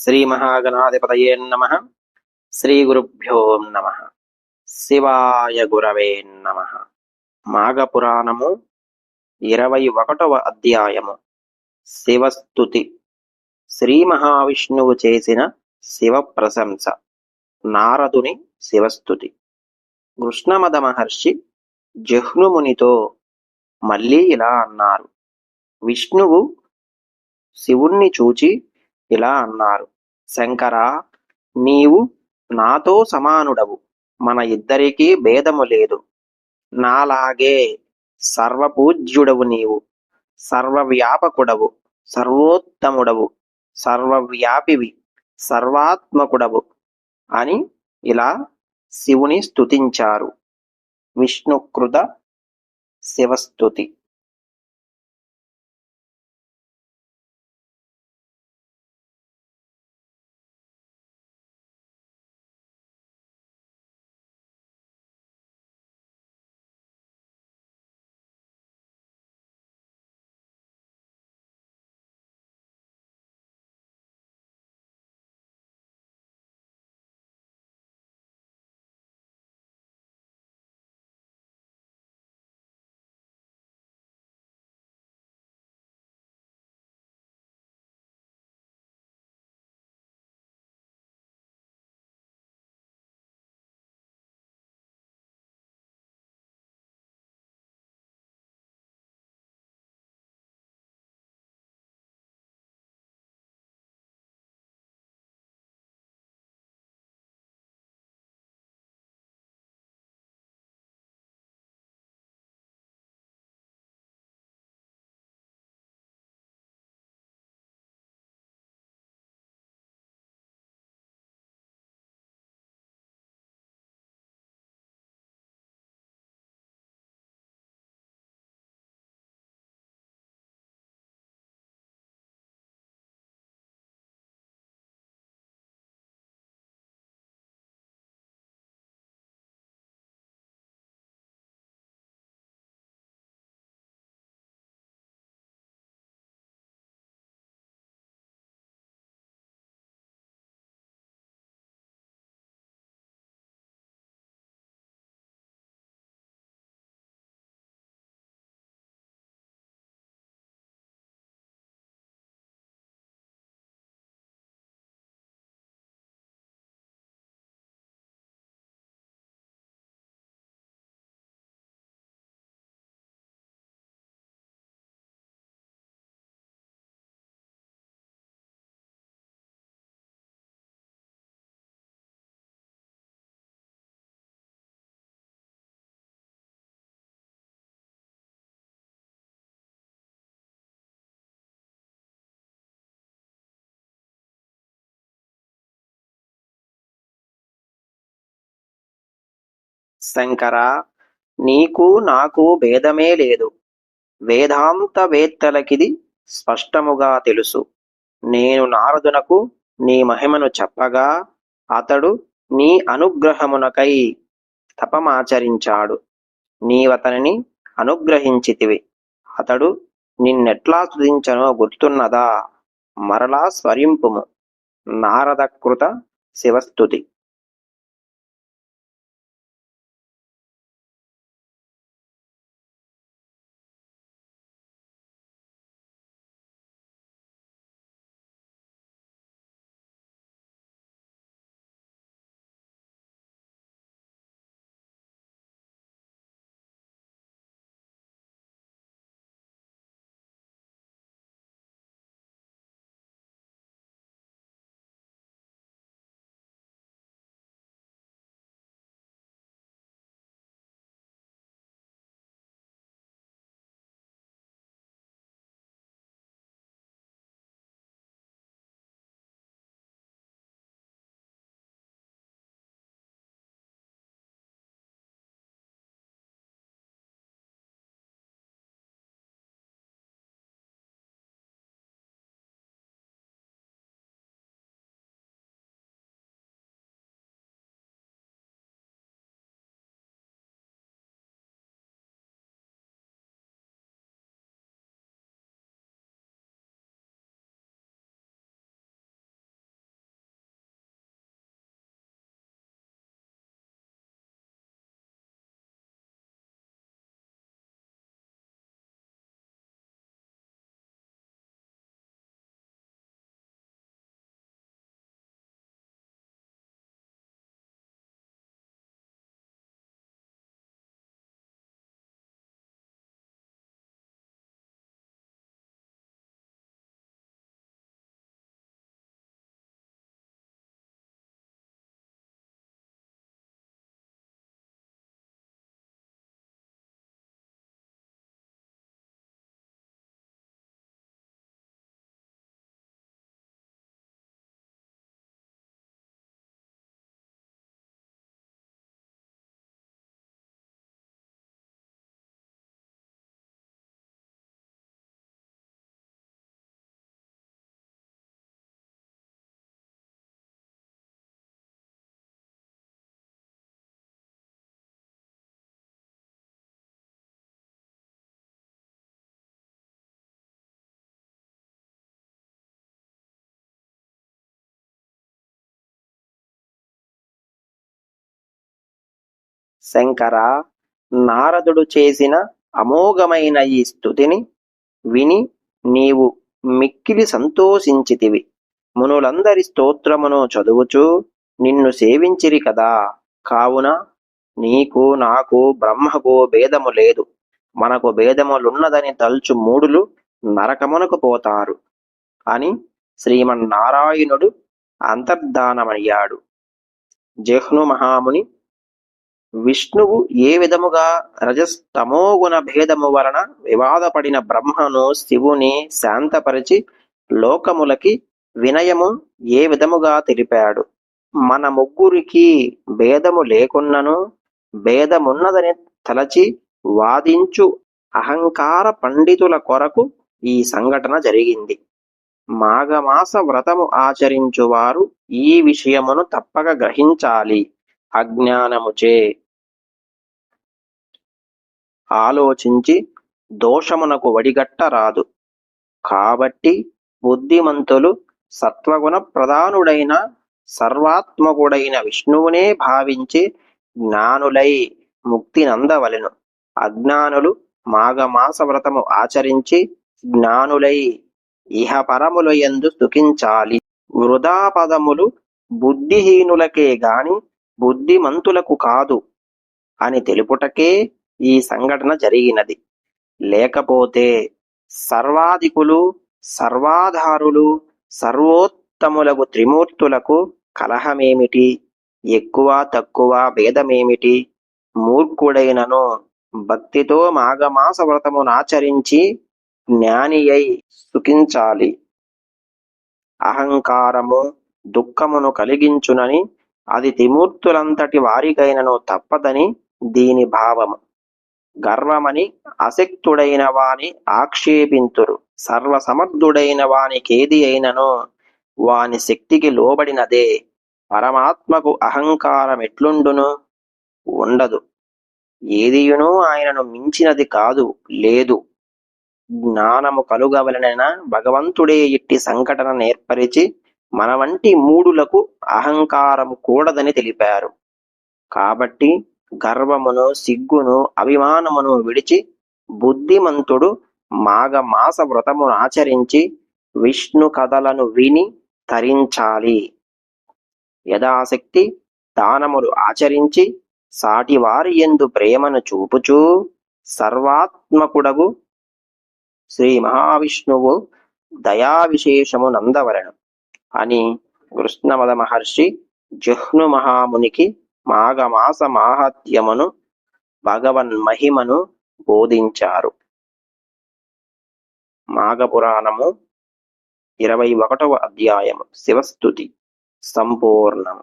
శ్రీ మహాగణాధిపతయే నమ. శ్రీగురుభ్యో నమ. శివాయ గురవే నమ. మాఘపురాణము ఇరవై ఒకటవ అధ్యాయము. శివస్థుతి శ్రీ మహావిష్ణువు చేసిన శివ ప్రశంస నారదుని శివస్థుతి కృష్ణమద మహర్షి జహ్నుమునితో మళ్ళీ ఇలా అన్నారు. విష్ణువు శివుణ్ణి చూచి ఇలా అన్నారు. శంకరా నీవు నాతో సమానుడవు. మన ఇద్దరికీ భేదము లేదు. నాలాగే సర్వపూజ్యుడవు నీవు. సర్వవ్యాపకుడవు. సర్వోత్తముడవు. సర్వవ్యాపివి. సర్వాత్మకుడవు అని ఇలా శివుని స్తుతించారు. విష్ణుకృత శివస్థుతి. శంకరా నీకు నాకు భేదమే లేదు. వేదాంత వేత్తలకిది స్పష్టముగా తెలుసు. నేను నారదునకు నీ మహిమను చెప్పగా అతడు నీ అనుగ్రహమునకై తపమాచరించాడు. నీవతనిని అనుగ్రహించితివి. అతడు నిన్నెట్లా స్తుతించనో గుర్తున్నదా? మరలా స్వరింపుము నారదకృత శివస్థుతి శంకర నారదుడు చేసిన అమోఘమైన ఈ స్థుతిని విని నీవు మిక్కిలి సంతోషించితివి. మునులందరి స్తోత్రమును చదువుచూ నిన్ను సేవించిరి కదా. కావున నీకు నాకు బ్రహ్మకు భేదము లేదు. మనకు భేదములున్నదని తలుచు మూడులు నరకమునకు పోతారు అని శ్రీమన్నారాయణుడు అంతర్ధానమయ్యాడు. జహ్ను మహాముని విష్ణువు ఏ విధముగా రజస్తమోగుణ భేదము వలన వివాదపడిన బ్రహ్మను శివుని శాంతపరిచి లోకములకి వినయము ఏ విధముగా తెలిపాడు? మన ముగ్గురికి భేదము లేకున్నను భేదమున్నదని తలచి వాదించు అహంకార పండితుల కొరకు ఈ సంఘటన జరిగింది. మాఘమాస వ్రతము ఆచరించువారు ఈ విషయమును తప్పక గ్రహించాలి. అజ్ఞానముచే ఆలోచించి దోషమునకు వడిగట్టరాదు. కాబట్టి బుద్ధిమంతులు సత్వగుణ ప్రధానుడైన సర్వాత్మకుడైన విష్ణువునే భావించి జ్ఞానులై ముక్తి నందవలెను. అజ్ఞానులు మాఘమాస వ్రతము ఆచరించి జ్ఞానులై ఇహపరముల ఎందు యందు సుఖించాలి. వృధా పదములు బుద్ధిహీనులకే గాని బుద్ధిమంతులకు కాదు అని తెలుపుటకే ఈ సంఘటన జరిగినది. లేకపోతే సర్వాధికులు సర్వాధారులు సర్వోత్తములకు త్రిమూర్తులకు కలహమేమిటి? ఎక్కువ తక్కువ భేదమేమిటి? మూర్ఖుడైనను భక్తితో మాఘమాస వ్రతమునాచరించి జ్ఞాని అయి సుఖించాలి. అహంకారము దుఃఖమును కలిగించునని అది త్రిమూర్తులంతటి వారికైనను తప్పదని దీని భావము. గర్వమని అశక్తుడైన వాని ఆక్షేపింతురు. సర్వసమర్థుడైన వానికేది అయినను వాని శక్తికి లోబడినదే. పరమాత్మకు అహంకారం ఎట్లుండును ఉండదు. ఏదియును ఆయనను మించినది కాదు లేదు. జ్ఞానము కలుగవలనైన భగవంతుడే ఇట్టి సంఘటన నేర్పరిచి మన వంటి మూడులకు అహంకారము కూడదని తెలిపారు. కాబట్టి గర్వమును సిగ్గును అభిమానమును విడిచి బుద్ధిమంతుడు మాఘమాస వ్రతమును ఆచరించి విష్ణు కథలను విని తరించాలి. యథాశక్తి దానములు ఆచరించి సాటివారి ఎందు ప్రేమను చూపుచూ సర్వాత్మకుడగు శ్రీ మహావిష్ణువు దయా విశేషము నందవరణం అని కృష్ణమద మహర్షి జహ్ను మహామునికి మాఘమాస మాహాత్యమును భగవన్ మహిమను బోధించారు. మాఘపురాణము ఇరవై ఒకటవ అధ్యాయము శివస్థుతి సంపూర్ణం.